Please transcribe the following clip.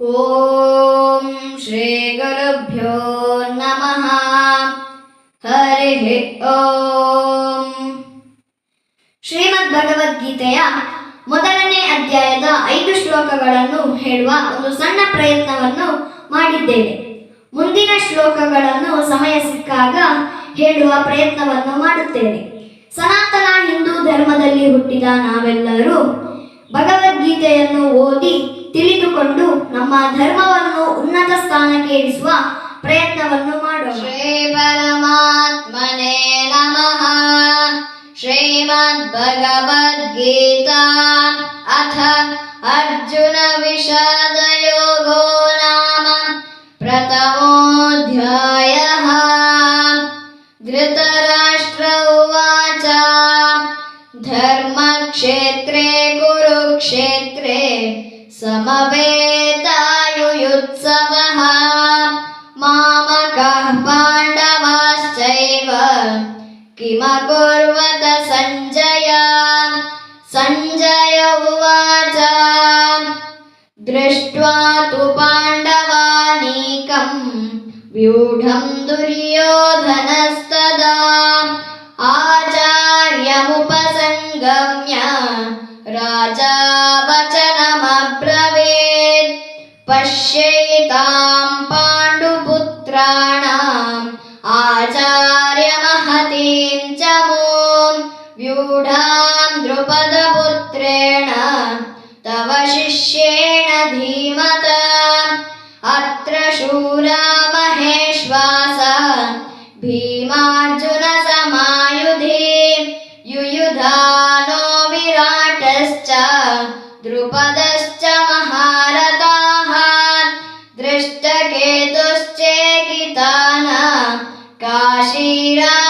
ॐ श्रीगुरुभ्यो नमः ಹರಿ ಓಂ ಶ್ರೀಮದ್ ಭಗವದ್ಗೀತೆಯ ಮೊದಲನೇ ಅಧ್ಯಾಯದ ಐದು ಶ್ಲೋಕಗಳನ್ನು ಹೇಳುವ ಒಂದು ಸಣ್ಣ ಪ್ರಯತ್ನವನ್ನು ಮಾಡಿದ್ದೇನೆ ಮುಂದಿನ ಶ್ಲೋಕಗಳನ್ನು ಸಮಯ ಸಿಕ್ಕಾಗ ಹೇಳುವ ಪ್ರಯತ್ನವನ್ನು ಮಾಡುತ್ತೇನೆ ಸನಾತನ ಹಿಂದೂ ಧರ್ಮದಲ್ಲಿ ಹುಟ್ಟಿದ ನಾವೆಲ್ಲರೂ ಭಗವದ್ಗೀತೆಯನ್ನು ಓದಿ ತಿಳಿದುಕೊಂಡು ನಮ್ಮ ಧರ್ಮವನ್ನು ಉನ್ನತ ಸ್ಥಾನಕ್ಕೆ ಇರಿಸುವ ಪ್ರಯತ್ನವನ್ನು ಮಾಡೋಣ. ಶ್ರೀ ಪರಮಾತ್ಮನೇ ನಮಃ. ಶ್ರೀಮದ್ ಭಗವದ್ಗೀತಾ ಅಥ ಅರ್ಜುನ ವಿಷಾದ ಯೋಗೋ ನಾಮ. ಪ್ರಥಮೋಧ್ಯಾಯ. ಧೃತರಾಷ್ಟ್ರ ಉವಾಚ. ಧರ್ಮಕ್ಷೇತ್ರೇ, ಕುರುಕ್ಷೇತ್ರ समवेतायुयुत्सवः मामकः पाण्डवाश्चैव किमकुर्वत सञ्जय सञ्जय उवाच दृष्ट्वा तु पाण्डवानीकम् व्यूढं दुर्योधनस्तदा आचार्यमुपसङ्गम्य राजा वचनमब्रवीत् पश्येतां पाण्डुपुत्राणाम् आचार्यमहतीं च मूं व्यूढां द्रुपदपुत्रेण तव शिष्येण धीमता। अत्र शूरा महेश्वास भीमार्जुनसमायुधि युयुधानो विराटश्च द्रुपदश्च महार কাশিরা